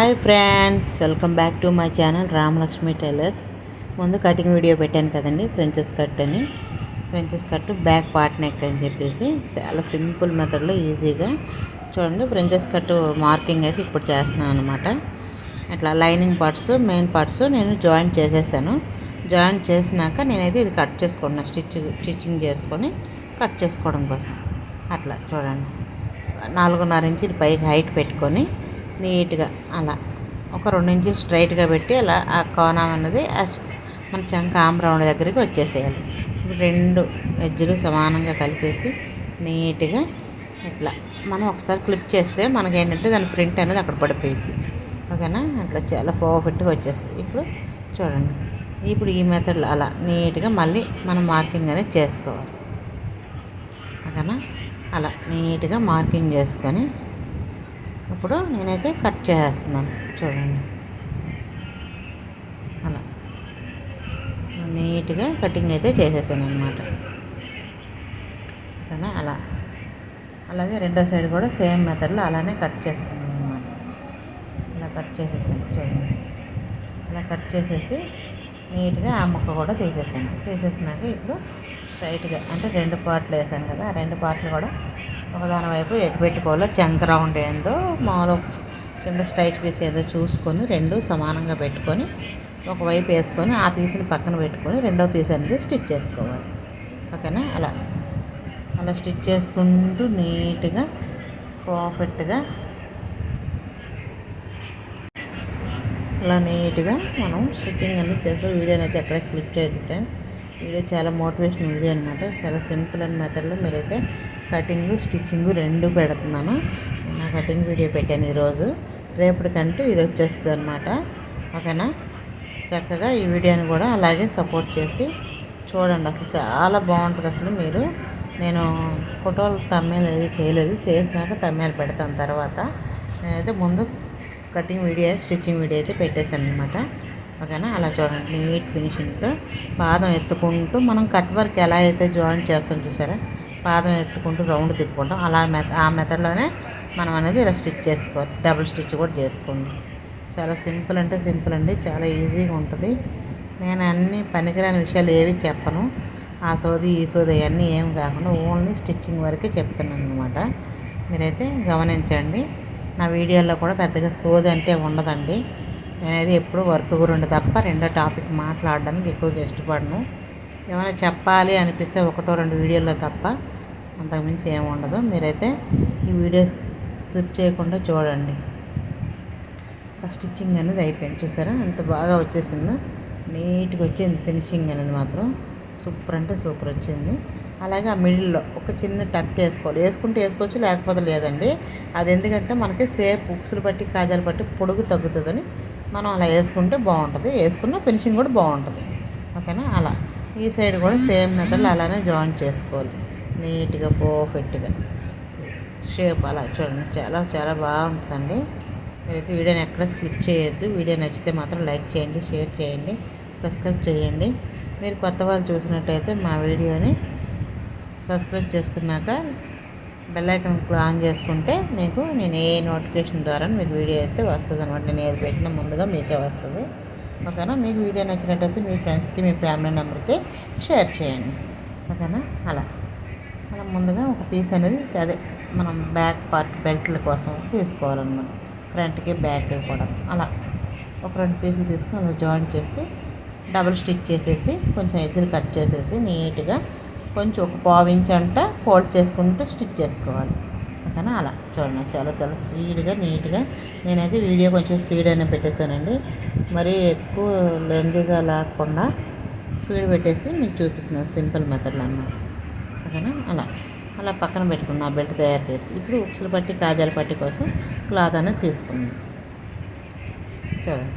Hi friends welcome back to my channel Ramalakshmi tailors. ముందు cutting video పెట్టాను కదండి princess cut అని. Princess cut back part neck అని చెప్పేసి చాలా సింపుల్ మెథడ్లో ఈజీగా. చూడండి ఫ్రెంచెస్ కట్ మార్కింగ్ అయితే ఇప్పుడు చేస్తున్నాను అనమాట అట్లా లైనింగ్ పార్ట్స్ మెయిన్ పార్ట్స్ నేను జాయింట్ చేసేసాను. జాయింట్ చేసినాక నేనైతే ఇది కట్ చేసుకున్నాను స్టిచ్ స్టిచ్చింగ్ చేసుకొని కట్ చేసుకోవడం కోసం. అట్లా చూడండి నాలుగున్నర ఇంచులు పైకి హైట్ పెట్టుకొని నీట్గా అలా ఒక రెండు ఇంచులు స్ట్రైట్గా పెట్టి అలా ఆ కోణం అన్నది మన చంక ఆమ్రౌండ్ దగ్గరికి వచ్చేసేయాలి. ఇప్పుడు రెండు ఎజ్జులు సమానంగా కలిపేసి నీట్గా ఇట్లా మనం ఒకసారి క్లిప్ చేస్తే మనకి ఏంటంటే దాని ప్రింట్ అనేది అక్కడ పడిపోయింది ఓకేనా? అట్లా చాలా పర్ఫెక్ట్గా వచ్చేస్తుంది. ఇప్పుడు చూడండి. ఇప్పుడు ఈ మెథడ్లో అలా నీట్గా మళ్ళీ మనం మార్కింగ్ అనేది చేసుకోవాలి. ఓకేనా? అలా నీట్గా మార్కింగ్ చేసుకొని ఇప్పుడు నేనైతే కట్ చేస్తున్నాను. చూడండి. అలా. నీట్గా కటింగ్ అయితే చేసేసాను అనమాట కానీ అలా. అలాగే రెండో సైడ్ కూడా సేమ్ మెథడ్లో అలానే కట్ చేసుకున్నాను అనమాట అలా కట్ చేసేసాను. చూడండి. అలా కట్ చేసేసి నీట్గా ఆ ముక్క కూడా తీసేసాను. తీసేసినాక ఇప్పుడు స్ట్రైట్గా అంటే రెండు పార్ట్లు వేసాను కదా ఆ రెండు పార్ట్లు కూడా ఒకదాని వైపు ఎటు చంక రౌండ్ ఏందో మామూలు కింద స్ట్రైట్ పీస్ ఏదో చూసుకొని రెండు సమానంగా పెట్టుకొని ఒకవైపు వేసుకొని ఆ పీస్ని పక్కన పెట్టుకొని రెండో పీస్ అనేది స్టిచ్ చేసుకోవాలి. ఓకేనా? అలా. అలా స్టిచ్ చేసుకుంటూ నీట్గా పర్ఫెక్ట్గా అలా నీట్గా మనం స్టిచ్చింగ్ అనేది చేస్తూ వీడియోని అయితే ఎక్కడ స్లిప్ చేయకుండా వీడియో చాలా మోటివేషన్ వీడియో అనమాట చాలా సింపుల్ అండ్ మెథడ్లో మీరైతే కటింగ్ స్టిచ్చింగ్ రెండు పెడుతున్నాను. నా కటింగ్ వీడియో పెట్టాను ఈరోజు. రేపటికంటూ ఇది వచ్చేస్తుంది అనమాట ఓకేనా? చక్కగా ఈ వీడియోని కూడా అలాగే సపోర్ట్ చేసి చూడండి. అసలు చాలా బాగుంటుంది అసలు మీరు. నేను ఫోటోలు తమ్మేలు ఏది చేయలేదు. చేసినాక తమ్మేలు పెడతాను తర్వాత. నేనైతే ముందు కటింగ్ వీడియో స్టిచ్చింగ్ వీడియో అయితే పెట్టేశాను అనమాట ఓకేనా? అలా చూడండి. నీట్ ఫినిషింగ్తో పాదం ఎత్తుకుంటూ మనం కట్ వర్క్ ఎలా అయితే జాయిన్ చేస్తాం చూసారా? పాదం ఎత్తుకుంటూ రౌండ్ తిప్పుకుంటాం. అలా మెథ ఆ మెథడ్లోనే మనం అనేది ఇలా స్టిచ్ చేసుకోవాలి డబుల్ స్టిచ్ కూడా చేసుకోండి చాలా సింపుల్ అంటే సింపుల్ అండి. చాలా ఈజీగా ఉంటుంది. నేను అన్ని పనికిరాని విషయాలు ఏవి చెప్పను. ఆ సోది ఈ సోది అవన్నీ ఏం కాకుండా ఓన్లీ స్టిచ్చింగ్ వరకే చెప్తున్నాను అనమాట మీరైతే గమనించండి. నా వీడియోలో కూడా పెద్దగా సోది అంటే ఉండదండి. నేనైతే ఎప్పుడు వర్క్ గురించి తప్ప రెండో టాపిక్ మాట్లాడడానికి ఎక్కువగా ఇష్టపడను. ఏమైనా చెప్పాలి అనిపిస్తే ఒకటో రెండు వీడియోల్లో తప్ప అంతకుమించి ఏమి ఉండదు. మీరైతే ఈ వీడియోస్ స్కిప్ చేయకుండా చూడండి. స్టిచ్చింగ్ అనేది అయిపోయింది. చూసారా? ఎంత బాగా వచ్చేసిందో. నీట్గా వచ్చింది ఫినిషింగ్ అనేది మాత్రం. సూపర్ అంటే సూపర్ వచ్చింది. అలాగే ఆ మిడిల్లో ఒక చిన్న టక్ వేసుకోవాలి. వేసుకుంటే వేసుకోవచ్చు లేకపోతే లేదండి. అది ఎందుకంటే మనకి సేఫ్ బుక్స్లు బట్టి కాజాలు బట్టి పొడుగు తగ్గుతుందని మనం అలా వేసుకుంటే బాగుంటుంది. వేసుకున్న ఫినిషింగ్ కూడా బాగుంటుంది. ఓకేనా? అలా. ఈ సైడ్ కూడా సేమ్ మెథడ్ అలానే జాయిన్ చేసుకోవాలి. నీట్గా పర్ఫెక్ట్గా. షేప్ అలా చూడండి. చాలా చాలా బాగుంటుందండి మీరైతే వీడియోని ఎక్కడ స్కిప్ చేయొద్దు. వీడియో నచ్చితే మాత్రం లైక్ చేయండి షేర్ చేయండి సబ్స్క్రైబ్ చేయండి. మీరు కొత్త వాళ్ళు చూసినట్టయితే మా వీడియోని సబ్స్క్రైబ్ చేసుకున్నాక బెల్ ఆన్ చేసుకుంటే మీకు నేను ఏ నోటిఫికేషన్ ద్వారా మీకు వీడియో వేస్తే వస్తుంది అనమాట నేను ఏది పెట్టినా ముందుగా మీకే వస్తుంది. ఓకేనా? మీకు వీడియో నచ్చినట్టయితే మీ ఫ్రెండ్స్కి మీ ఫ్యామిలీ మెంబర్కి షేర్ చేయండి. ఓకేనా? అలా. మనం ముందుగా ఒక పీస్ అనేది అదే మనం బ్యాక్ పార్ట్ బెల్ట్ల కోసం తీసుకోవాలన్నమాట. ఫ్రంట్కి బ్యాక్ కూడా. అలా. ఒక రెండు పీసులు తీసుకొని జాయిన్ చేసి డబుల్ స్టిచ్ చేసేసి కొంచెం ఎజ్జులు కట్ చేసేసి నీట్గా కొంచెం ఒక పావు ఇంచ్ అంట ఫోల్డ్ చేసుకుంటూ స్టిచ్ చేసుకోవాలి. ఓకేనా? అలా. చూడండి చాలా చాలా స్పీడ్గా నీట్గా. నేనైతే వీడియో కొంచెం స్పీడ్ అయినా పెట్టేశానండి. మరీ ఎక్కువ లెంగ్గా లేకుండా స్పీడ్ పెట్టేసి మీకు చూపిస్తున్నాను సింపుల్ మెథడ్లో అన్నమాట. ఓకేనా? అలా. అలా పక్కన పెట్టుకున్న బెల్ట్ తయారు చేసి ఇప్పుడు ఉక్సులు పట్టి కాజాల పట్టి కోసం క్లాత్ అనేది తీసుకుంది చూడండి.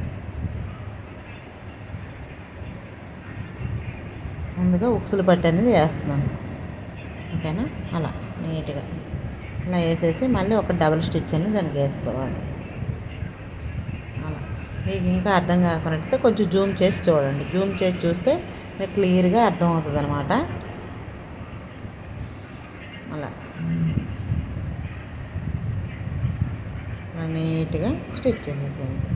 ముందుగా ఉక్సులు పట్టి అనేది వేస్తున్నాను. ఓకేనా? అలా. నీట్గా. అలా వేసేసి మళ్ళీ ఒక డబుల్ స్టిచ్ అని దానికి వేసుకోవాలి. అలా. మీకు ఇంకా అర్థం కాకుండా కొంచెం జూమ్ చేసి చూడండి. జూమ్ చేసి చూస్తే మీకు క్లియర్గా అర్థం అవుతుంది అనమాట అలా నీట్గా స్టిచ్ చేసేసేయండి.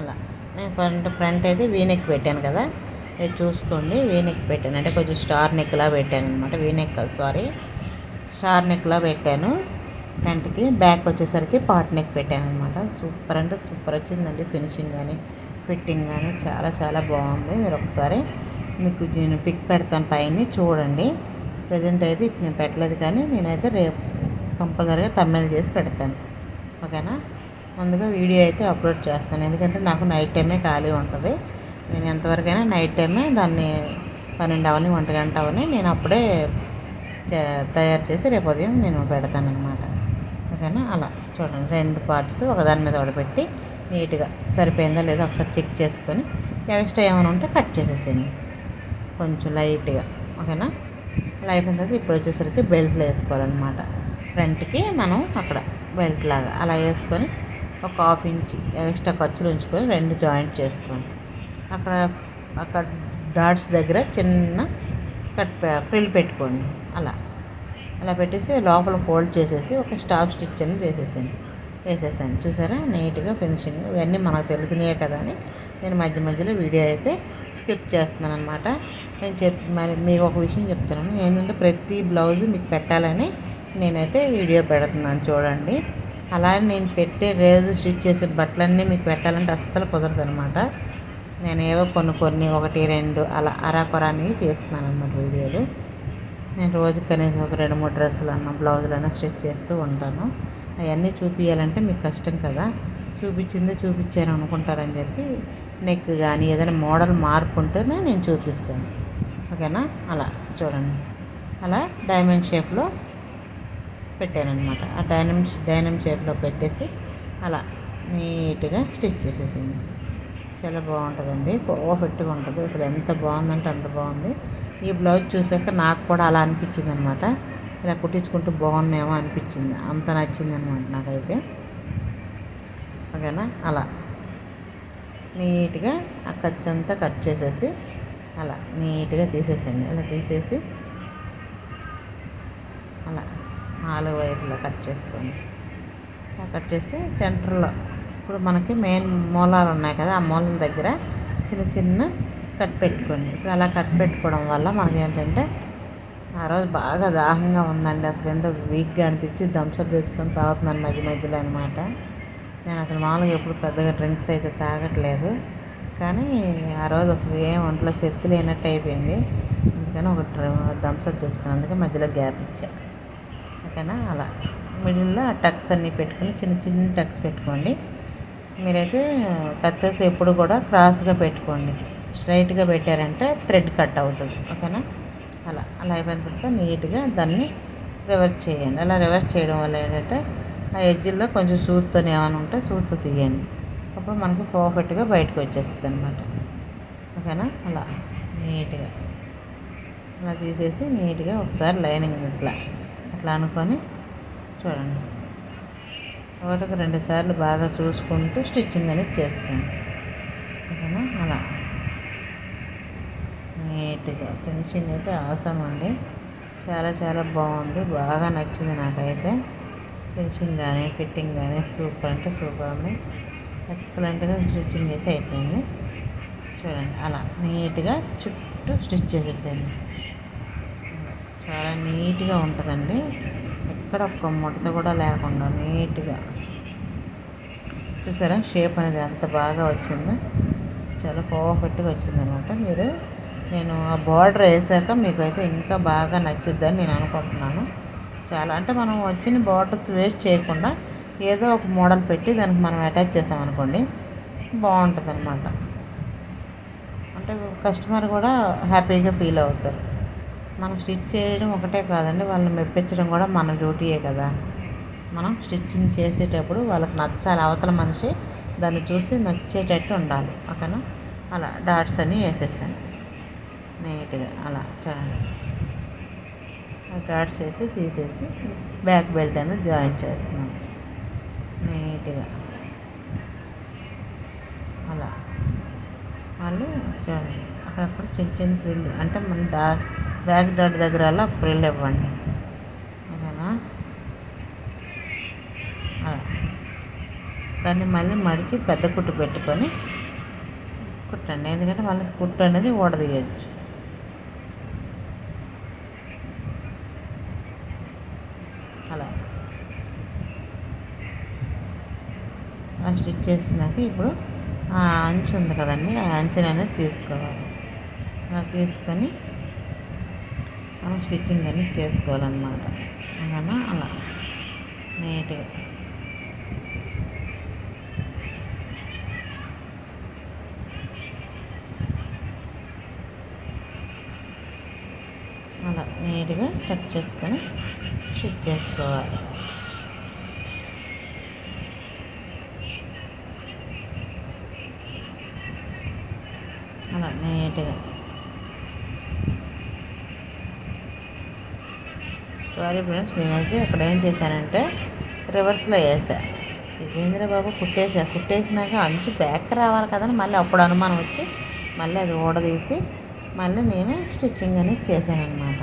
అలా. నేను ఫ్రంట్ ఫ్రంట్ అయితే వీనెక్ పెట్టాను కదా. ఇది చూసుకోండి వీనెక్ పెట్టాను. అంటే కొంచెం స్టార్ నెక్లా పెట్టాను అనమాట వీనెక్ సారీ. స్టార్ నెక్లా పెట్టాను. ఫ్రంట్కి బ్యాక్ వచ్చేసరికి పాట్ నెక్ పెట్టాను అనమాట సూపర్ అంటే సూపర్ వచ్చిందండి ఫినిషింగ్ కానీ ఫిట్టింగ్ కానీ చాలా చాలా బాగుంది. మీరు ఒకసారి మీకు నేను పిక్ పెడతాను పైన చూడండి. ప్రజెంట్ అయితే ఇప్పుడు నేను పెట్టలేదు కానీ నేనైతే రేపు కంపల్సరీగా తమ్మెలు చేసి పెడతాను. ఓకేనా? ముందుగా వీడియో అయితే అప్లోడ్ చేస్తాను. ఎందుకంటే నాకు నైట్ టైమే ఖాళీ ఉంటుంది. నేను ఎంతవరకైనా నైట్ టైమే దాన్ని పన్నెండు అవని ఒంటి గంట అవని నేను అప్పుడే తయారు చేసి రేపు ఉదయం నేను పెడతానమాట ఓకేనా? అలా చూడండి. రెండు పార్ట్స్ ఒకదాని మీద ఒకటి నీట్గా సరిపోయిందా లేదా ఒకసారి చెక్ చేసుకొని ఎక్స్ట్రా ఏమైనా ఉంటే కట్ చేసేసేయండి. కొంచెం లైట్గా ఓకేనా? అలా అయిపోయిన తర్వాత ఇప్పుడు వచ్చేసరికి బెల్ట్లు వేసుకోవాలన్నమాట. ఫ్రంట్కి మనం అక్కడ బెల్ట్ లాగా అలా వేసుకొని ఒక హాఫ్ ఇంచ్ ఎక్స్ట్రా ఖర్చులు ఉంచుకొని రెండు జాయింట్ చేసుకోండి. అక్కడ అక్కడ డాట్స్ దగ్గర చిన్న కట్ ఫ్రిల్ పెట్టుకోండి. అలా. అలా పెట్టేసి లోపల ఫోల్డ్ చేసేసి ఒక స్టాప్ స్టిచ్ అని వేసేసాను వేసేసాను చూసారా? నీట్గా ఫినిషింగ్ ఇవన్నీ మనకు తెలిసినవే కదా అని నేను మధ్య మధ్యలో వీడియో అయితే స్కిప్ చేస్తున్నాను అనమాట నేను చెప్ మరి మీకు ఒక విషయం చెప్తున్నాను. ఏంటంటే ప్రతి బ్లౌజ్ మీకు పెట్టాలని నేనైతే వీడియో పెడుతున్నాను చూడండి. అలా నేను పెట్టే రోజు స్టిచ్ చేసే బట్టలన్నీ మీకు పెట్టాలంటే అస్సలు కుదరదు అనమాట నేను ఏవో కొన్ని కొన్ని ఒకటి రెండు అలా అరాకొరాని తీస్తున్నాను అన్నమాట వీడియోలు. నేను రోజు కనీసం ఒక రెండు మూడు డ్రెస్సులు అన్న బ్లౌజులు అన్న స్టిచ్ చేస్తూ ఉంటాను. అవన్నీ చూపించాలంటే మీకు కష్టం కదా. చూపించిందే చూపించాను అనుకుంటారని చెప్పి నెక్ కానీ ఏదైనా మోడల్ మార్పు ఉంటేనే నేను చూపిస్తాను. ఓకేనా? అలా చూడండి. అలా డైమండ్ షేప్లో పెట్టానమాట ఆ డైనమ్ డైనమ్ షేప్లో పెట్టేసి అలా నీట్గా స్టిచ్ చేసేసింది చాలా బాగుంటుందండి. పర్ఫెక్ట్గా ఉంటుంది. అసలు ఎంత బాగుందంటే అంత బాగుంది. ఈ బ్లౌజ్ చూసాక నాకు కూడా అలా అనిపించింది అనమాట ఇలా కుట్టించుకుంటూ బాగున్నాయేమో అనిపించింది. అంత నచ్చింది అనమాట నాకైతే. ఓకేనా? అలా. నీట్గా ఆ ఖర్చు అంతా కట్ చేసేసి అలా నీట్గా తీసేసేయండి. అలా తీసేసి అలా నాలుగు వైపులా కట్ చేసుకోండి. కట్ చేసి సెంటర్లో ఇప్పుడు మనకి మెయిన్ మూలాలు ఉన్నాయి కదా ఆ మూలల దగ్గర చిన్న చిన్న కట్ పెట్టుకోండి. ఇప్పుడు అలా కట్ పెట్టుకోవడం వల్ల మనకి ఏంటంటే ఆ రోజు బాగా దాహంగా ఉందండి. అసలు ఎంతో వీక్గా అనిపించి థమ్స్అప్ తెచ్చుకొని తాగుతున్నాను మధ్య మధ్యలో అనమాట నేను అసలు మామూలుగా ఎప్పుడు పెద్దగా డ్రింక్స్ అయితే తాగట్లేదు. కానీ ఆ రోజు అసలు ఏం ఒంట్లో శక్తి లేనట్టు అయిపోయింది. అందుకని ఒక థమ్స్అప్ తెచ్చుకున్నాను. అందుకే మధ్యలో గ్యాప్ ఇచ్చా. ఓకేనా? అలా. మిడిల్లో ఆ టక్స్ అన్నీ పెట్టుకుని చిన్న చిన్న టక్స్ పెట్టుకోండి. మీరైతే కత్తితో ఎప్పుడు కూడా క్రాస్గా పెట్టుకోండి. స్ట్రైట్గా పెట్టారంటే థ్రెడ్ కట్ అవుతుంది. ఓకేనా? అలా అలా అయిపోయిన తర్వాత నీట్గా దాన్ని రివర్స్ చేయండి. అలా రివర్స్ చేయడం వల్ల ఏంటంటే ఆ ఎడ్జిల్లో కొంచెం సూత్తో ఏమైనా ఉంటే సూత్తో తీయండి. అప్పుడు మనకి పర్ఫెక్ట్గా బయటకు వచ్చేస్తుంది అనమాట ఓకేనా? అలా నీట్గా. అలా తీసేసి నీట్గా ఒకసారి లైనింగ్ ఇట్లా అట్లా అనుకొని చూడండి. ఒకటికి రెండు సార్లు బాగా చూసుకుంటూ స్టిచ్చింగ్ అనేది చేసుకోండి ఓకేనా? అలా. నీట్గా ఫినిషింగ్ అయితే ఆసం అండి. చాలా చాలా బాగుంది. బాగా నచ్చింది నాకైతే. ఫినిషింగ్ కానీ ఫిట్టింగ్ కానీ సూపర్ అంటే సూపర్ ఉంది. ఎక్సలెంట్గా స్టిచ్చింగ్ అయితే అయిపోయింది. చూడండి అలా. నీట్గా చుట్టూ స్టిచ్ చేసేసేయండి. చాలా నీట్గా ఉంటుందండి. ఎక్కడ ఒక్క ముడత కూడా లేకుండా నీట్గా. చూసారా? షేప్ అనేది ఎంత బాగా వచ్చిందో. చాలా పర్ఫెక్ట్గా వచ్చిందనమాట. మీరు నేను ఆ బార్డర్ వేసాక మీకు అయితే ఇంకా బాగా నచ్చిద్దని నేను అనుకుంటున్నాను. చాలా అంటే మనం వచ్చిన బార్డర్స్ వేస్ట్ చేయకుండా ఏదో ఒక మోడల్ పెట్టి దానికి మనం అటాచ్ చేసామనుకోండి బాగుంటుంది అనమాట అంటే కస్టమర్ కూడా హ్యాపీగా ఫీల్ అవుతారు. మనం స్టిచ్ చేయడం ఒకటే కాదండి వాళ్ళని మెప్పించడం కూడా మన డ్యూటీయే కదా. మనం స్టిచ్చింగ్ చేసేటప్పుడు వాళ్ళకి నచ్చాలి. అవతల మనిషి దాన్ని చూసి నచ్చేటట్టు ఉండాలి. ఓకేనా? అలా డాట్స్ అన్నీ వేసేసాను. నీట్గా అలా చూడండి. డాట్స్ వేసి తీసేసి బ్యాక్ బెల్ట్ అనేది జాయిన్ చేస్తున్నాను. నీట్గా. అలా. మళ్ళీ చూడండి. అక్కడక్కడ చిన్న చిన్న ఫ్రిల్ అంటే మన డా బ్యాక్ డాట్ దగ్గర అలా ఫ్రిల్ ఇవ్వండి ఓకేనా అలా దాన్ని మళ్ళీ మడిచి పెద్ద కుట్టు పెట్టుకొని కుట్టండి. ఎందుకంటే మళ్ళీ కుట్టు అనేది ఓడదీయచ్చు అలా. ఆ స్టిచ్ చేసినాక ఇప్పుడు ఆ అంచు ఉంది కదండి ఆ అంచుని అనేది తీసుకోవాలి. అలా తీసుకొని మనం స్టిచ్చింగ్ అనేది చేసుకోవాలన్నమాట. అలా. నీట్గా అలా నీట్గా కట్ చేసుకొని స్టిచ్ చేసుకోవాలి. అలా నీట్గా. సారీ ఫ్రెండ్స్ నేనైతే ఇక్కడ ఏం చేశానంటే రివర్స్లో వేసా. ఇదేంద్ర బాబు కుట్టేసా. కుట్టేసినాక అంచు బ్యాక్ రావాలి కదని మళ్ళీ అప్పుడు అనుమానం వచ్చి మళ్ళీ అది ఊడదీసి మళ్ళీ నేను స్టిచ్చింగ్ అనేది చేశానమాట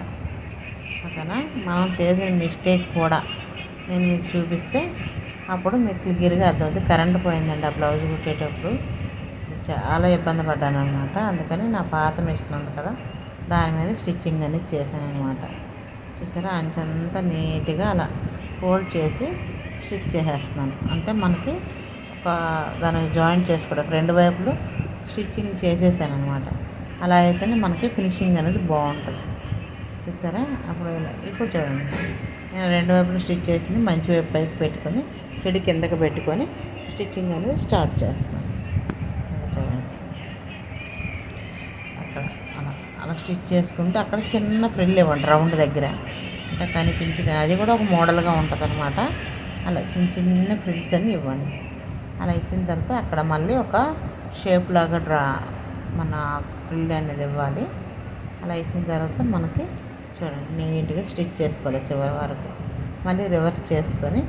ఓకేనా మనం చేసిన మిస్టేక్ కూడా నేను మీకు చూపిస్తే అప్పుడు మీకు క్లియర్గా అర్థమవుతుంది. కరెంట్ పోయిందండి ఆ బ్లౌజ్ కుట్టేటప్పుడు. చాలా ఇబ్బంది పడ్డాను అనమాట అందుకని నా పాత మిషన్ ఉంది కదా దాని మీద స్టిచ్చింగ్ అనేది చేశాను అనమాట చూసారా? అంచంతా నీట్గా అలా ఫోల్డ్ చేసి స్టిచ్ చేసేస్తున్నాను. అంటే మనకి ఒక దానికి జాయింట్ చేసుకోవడం రెండు వైపులు స్టిచ్చింగ్ చేసేసాను అనమాట అలా అయితేనే మనకి ఫినిషింగ్ అనేది బాగుంటుంది. చూసారా? అప్పుడు ఇలా ఇప్పుడు చూడండి నేను రెండు వైపులు స్టిచ్ చేసింది మంచి వైపు పైకి పెట్టుకొని చెడు కిందకి పెట్టుకొని స్టిచ్చింగ్ అనేది స్టార్ట్ చేస్తాను చూడండి. అక్కడ అలా అలా స్టిచ్ చేసుకుంటే అక్కడ చిన్న ఫ్రిల్ ఇవ్వండి రౌండ్ దగ్గర. అంటే కనిపించి అది కూడా ఒక మోడల్గా ఉంటుంది అనమాట అలా చిన్న చిన్న ఫ్రిల్స్ అని ఇవ్వండి. అలా ఇచ్చిన తర్వాత అక్కడ మళ్ళీ ఒక షేప్ లాగా డ్రా మన ఫ్రిల్ అనేది ఇవ్వాలి. అలా ఇచ్చిన తర్వాత మనకి చూడండి నీట్గా స్టిచ్ చేసుకోవాలి చివరి వరకు. మళ్ళీ రివర్స్ చేసుకొని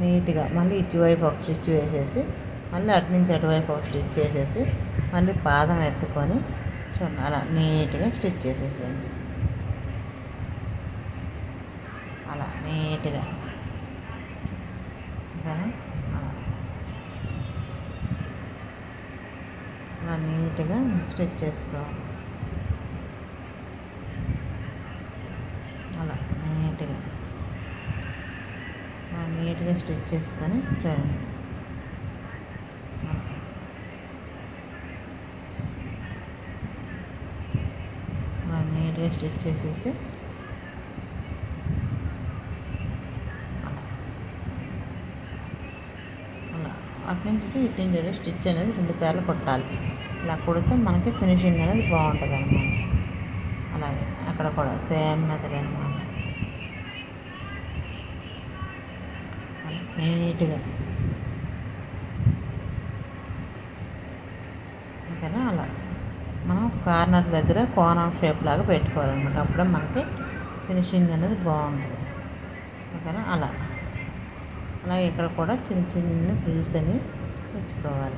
నీట్గా మళ్ళీ ఇటువైపు ఒక స్టిచ్ వేసేసి మళ్ళీ అటు నుంచి అటువైపు ఒక స్టిచ్ చేసేసి మళ్ళీ పాదం ఎత్తుకొని చూడండి అలా నీట్గా స్టిచ్ చేసేసేయండి. అలా నీట్గా. అలా. అలా నీట్గా స్టిచ్ చేసుకోవాలి అలా నీట్గా అలా నీట్గా స్టిచ్ చేసుకొని చూడండి. నీట్గా స్టిచ్ చేసేసి. అలా అట్నుంచి ఇటు నుంచి స్టిచ్ అనేది రెండు సార్లు కొట్టాలి. ఇలా కొడితే మనకి ఫినిషింగ్ అనేది బాగుంటుంది అనమాట అలాగే అక్కడ కూడా సేమ్ మెథడ్ అనమాట నీట్గా. ఓకేనా? అలా. మనం కార్నర్ దగ్గర కోనం షేప్ లాగా పెట్టుకోవాలన్నమాట. అప్పుడే మనకి ఫినిషింగ్ అనేది బాగుంటుంది. ఓకేనా? అలా. అలాగే ఇక్కడ కూడా చిన్న చిన్న ఫ్రిల్స్ అని తెచ్చుకోవాలి.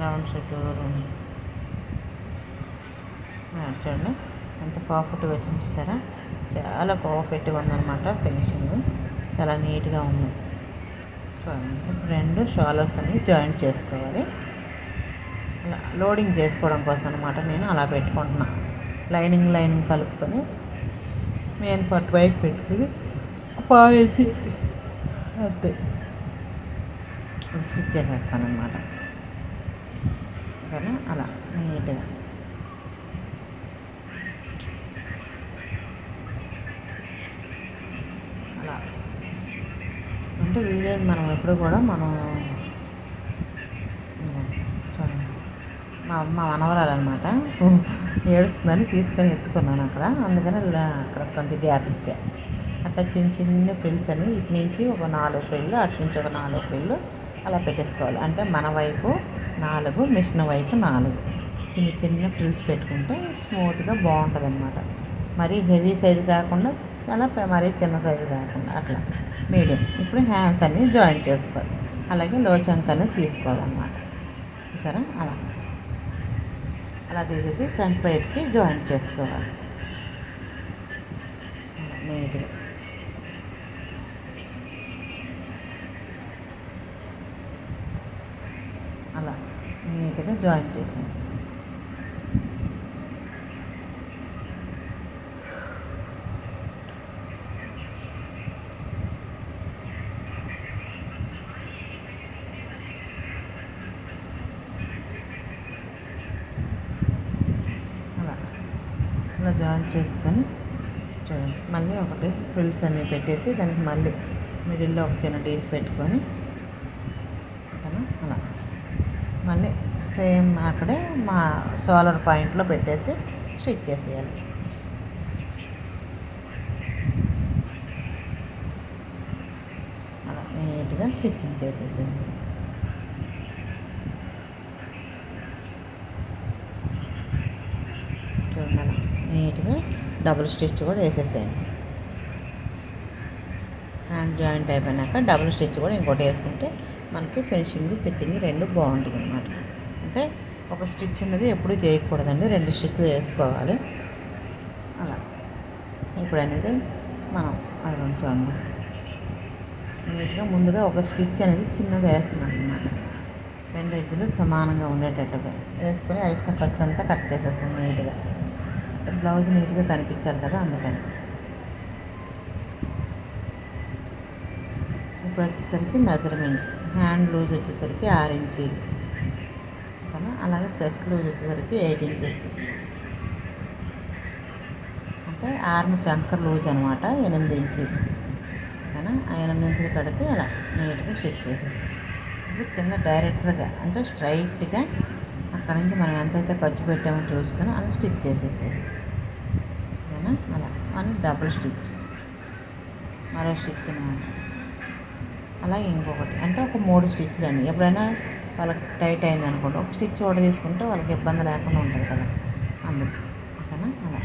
రౌండ్ చుట్టూరు చూడండి. ఎంత పర్ఫెక్ట్గా వచ్చింది చూసారా? చాలా పర్ఫెక్ట్గా ఉందన్నమాట ఫినిషింగ్. చాలా నీట్గా ఉంది. రెండు షాలర్స్ అనేవి జాయింట్ చేసుకోవాలి. అలా లోడింగ్ చేసుకోవడం కోసం అనమాట నేను అలా పెట్టుకుంటున్నా. లైనింగ్ లైనింగ్ కలుపుకొని మెయిన్ పట్టు వైపు పెట్టుకుని పాడేసి అంతే. స్టిచ్ చేసేస్తాను అనమాట ఓకేనా అలా నీట్గా అలా అంటే వీడియోని మనం ఎప్పుడు కూడా మనం చూడండి. మా అమ్మ మనవరాలన్నమాట ఏడుస్తుందని తీసుకొని ఎత్తుకున్నాను అక్కడ. అందుకని అక్కడ కొంచెం గ్యాప్ ఇచ్చా. అట్లా చిన్న చిన్న ఫ్రిల్స్ అని ఇటు నుంచి ఒక నాలుగు ఫ్రిల్లు అటు నుంచి ఒక నాలుగు ఫ్రిల్లు అలా పెట్టేసుకోవాలి. అంటే మన వైపు నాలుగు మిషన్ వైపు నాలుగు. చిన్న చిన్న ఫ్రిల్స్ పెట్టుకుంటే స్మూత్గా బాగుంటుంది అనమాట మరీ హెవీ సైజు కాకుండా అలా మరీ చిన్న సైజు కాకుండా అట్లా. మీడియం. ఇప్పుడు హ్యాండ్స్ అన్నీ జాయిన్ చేసుకోవాలి. అలాగే లో చంక్ అనేది తీసుకోవాలన్నమాట. చూసారా? అలా. అలా తీసేసి ఫ్రంట్ వైపుకి జాయిన్ చేసుకోవాలి. నీట్గా అలా. నీట్గా జాయిన్ చేసాను అలా జాయిన్ చేసుకొని చూడండి. మళ్ళీ ఒకటి ఫ్రిల్స్ అన్నీ పెట్టేసి దానికి మళ్ళీ మిడిల్లో ఒక చిన్న డీస్ పెట్టుకొని అలా. మళ్ళీ సేమ్ అక్కడే మా సోలార్ పాయింట్లో పెట్టేసి స్టిచ్ చేసేయాలి. అలా నీట్గా స్టిచ్చింగ్ చేసేసేయండి చూడండి అలా నీట్గా డబుల్ స్టిచ్ కూడా వేసేసేయండి. హ్యాండ్ జాయింట్ అయిపోయినాక డబుల్ స్టిచ్ కూడా ఇంకోటి వేసుకుంటే మనకి ఫినిషింగ్ ఫిట్టింగ్ రెండు బాగుంటుంది అనమాట అంటే ఒక స్టిచ్ అనేది ఎప్పుడూ చేయకూడదండి రెండు స్టిచ్లు వేసుకోవాలి. అలా. ఇప్పుడు అనేది మనం అది చూడండి. నీట్గా ముందుగా ఒక స్టిచ్ అనేది చిన్నది వేస్తున్నాను అనమాట రెండు ఎడ్జులు సమానంగా ఉండేటట్టుగా వేసుకొని ఎక్స్ట్రా ఖర్చు అంతా కట్ చేసేస్తాను నీట్గా. బ్లౌజ్ నీట్గా కనిపించాలి కదా అందుకని. ఇప్పుడు వచ్చేసరికి మెజర్మెంట్స్. హ్యాండ్ లూజ్ వచ్చేసరికి ఆరు ఇంచీలు అలాగే చెస్ట్ లూజ్ వచ్చేసరికి ఎయిట్ ఇంచెస్. అంటే ఆర్మ్ చంకర్ లూజ్ అనమాట ఎనిమిది ఇంచీలు ఓకేనా? ఆ ఎనిమిది ఇంచుల కడిపి అలా నీట్గా స్టిచ్ చేసేసాను ఇప్పుడు కింద డైరెక్ట్గా అంటే స్ట్రైట్గా అక్కడ నుంచి మనం ఎంతైతే ఖర్చు పెట్టామో చూసుకొని అలా స్టిచ్ చేసేసేది ఓకేనా అలా. మనం డబుల్ స్టిచ్. మరో స్టిచ్ అనమాట. అలాగే ఇంకొకటి. అంటే ఒక మూడు స్టిచ్లు అండి. ఎప్పుడైనా వాళ్ళకి టైట్ అయింది అనుకోండి ఒక స్టిచ్ ఒకటి తీసుకుంటే వాళ్ళకి ఇబ్బంది లేకుండా ఉంటుంది కదా. అందుకు. ఓకేనా? అలా.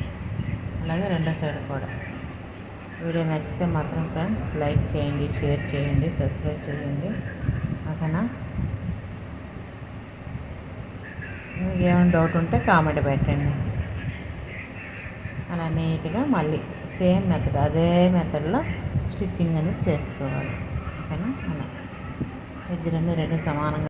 అలాగే రెండో సైడ్ కూడా. వీడియో నచ్చితే మాత్రం ఫ్రెండ్స్ లైక్ చేయండి షేర్ చేయండి సబ్స్క్రైబ్ చేయండి. ఓకేనా మీకు ఏమైనా డౌట్ ఉంటే కామెంట్ పెట్టండి. అలా నీట్గా మళ్ళీ సేమ్ మెథడ్ అదే మెథడ్లో స్టిచ్చింగ్ అనేది చేసుకోవాలి. ఓకేనా? అలా. ఎజ్జులన్నీ రెండు సమానంగా